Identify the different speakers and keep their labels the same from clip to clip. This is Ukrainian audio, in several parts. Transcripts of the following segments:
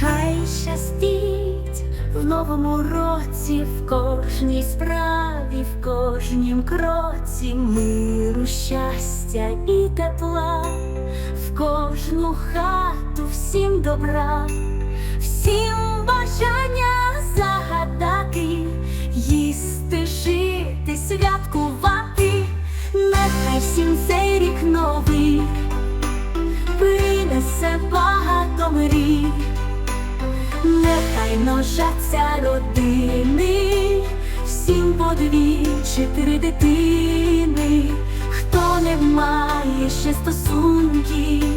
Speaker 1: Хай щастить в новому році, в кожній справі, в кожнім кроці миру, щастя і тепла, в кожну хату всім добра, всім бажання загадати, їсти, жити, святкувати, всім цей рік новий. Принесе багато мрій, нехай ножаться родини, всім по дві чи три дитини, хто не має ще стосунків,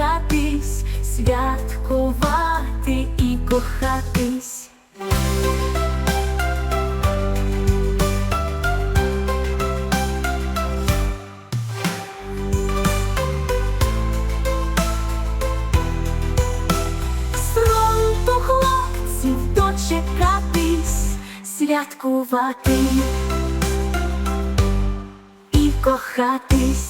Speaker 1: дочекатись, святкувати і кохатись. З фронту хлопців дочекатись, святкувати і кохатись.